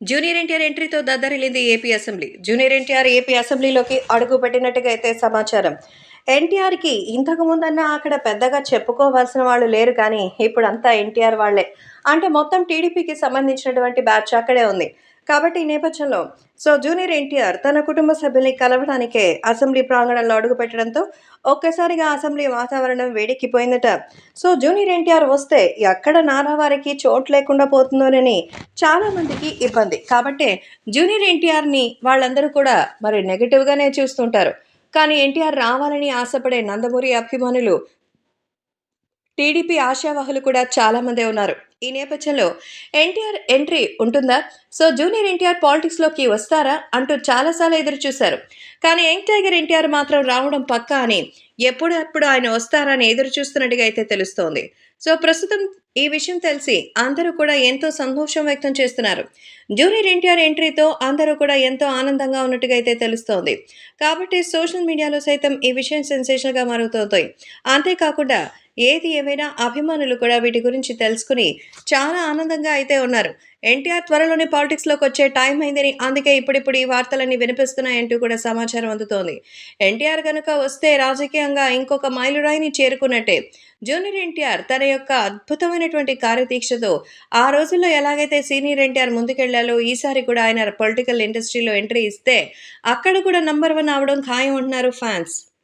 Junior NTR ఎంట్రీతో దద్దరిల్లింది AP assembly. Junior NTR AP అసెంబ్లీలోకి అడుగు పెట్టినట్టుగా అయితే సమాచారం. ఎన్టీఆర్కి ఇంతకు ముందన్నా అక్కడ పెద్దగా చెప్పుకోవాల్సిన వాళ్ళు లేరు కానీ ఇప్పుడు అంతా ఎన్టీఆర్ వాళ్ళే. అంటే మొత్తం టీడీపీకి సంబంధించినటువంటి బ్యాచ్ అక్కడే ఉంది. కాబట్టి ఈ నేపథ్యంలో సో జూనియర్ ఎన్టీఆర్ తన కుటుంబ సభ్యుల్ని కలవడానికే అసెంబ్లీ ప్రాంగణంలో అడుగుపెట్టడంతో ఒక్కసారిగా అసెంబ్లీ వాతావరణం వేడెక్కిపోయిందట. సో జూనియర్ ఎన్టీఆర్ వస్తే ఎక్కడ నానావారికి చోటు లేకుండా పోతుందోనని చాలామందికి ఇబ్బంది. కాబట్టి జూనియర్ ఎన్టీఆర్ని వాళ్ళందరూ కూడా మరి నెగిటివ్గానే చూస్తుంటారు. కానీ ఎన్టీఆర్ రావాలని ఆశపడే నందమూరి అభిమానులు టీడీపీ ఆశావాహులు కూడా చాలా మందే ఉన్నారు. ఈ నేపథ్యంలో ఎన్టీఆర్ ఎంట్రీ ఉంటుందా? సో జూనియర్ ఎన్టీఆర్ పాలిటిక్స్లోకి వస్తారా? అంటూ చాలాసార్లు ఎదురు చూశారు. కానీ యంగ్ టైగర్ ఎన్టీఆర్ మాత్రం రావడం పక్కా అని ఎప్పుడెప్పుడు ఆయన వస్తారని ఎదురు చూస్తున్నట్టుగా అయితే తెలుస్తోంది. సో ప్రస్తుతం ఈ విషయం తెలిసి అందరూ కూడా ఎంతో సంతోషం వ్యక్తం చేస్తున్నారు. జూనియర్ ఎన్టీఆర్ ఎంట్రీతో అందరూ కూడా ఎంతో ఆనందంగా ఉన్నట్టుగా అయితే తెలుస్తోంది. కాబట్టి సోషల్ మీడియాలో సైతం ఈ విషయం సెన్సేషన్గా మారుతోంది. అంతేకాకుండా ఏది ఏమైనా అభిమానులు కూడా వీటి గురించి తెలుసుకుని చాలా ఆనందంగా అయితే ఉన్నారు. ఎన్టీఆర్ త్వరలోనే పాలిటిక్స్లోకి వచ్చే టైం అయిందని అందుకే ఇప్పుడిప్పుడు ఈ వార్తలన్నీ వినిపిస్తున్నాయంటూ కూడా సమాచారం అందుతోంది. ఎన్టీఆర్ కనుక వస్తే రాజకీయంగా ఇంకొక మైలురాయిని చేరుకున్నట్టే జూనియర్ ఎన్టీఆర్ తన యొక్క అద్భుతమైనటువంటి కార్యదీక్షతో ఆ రోజుల్లో ఎలాగైతే సీనియర్ ఎన్టీఆర్ ముందుకెళ్ళాలో ఈసారి కూడా ఆయన పొలిటికల్ ఇండస్ట్రీలో ఎంట్రీ ఇస్తే అక్కడ కూడా నంబర్ వన్ అవడం ఖాయం అంటున్నారు ఫ్యాన్స్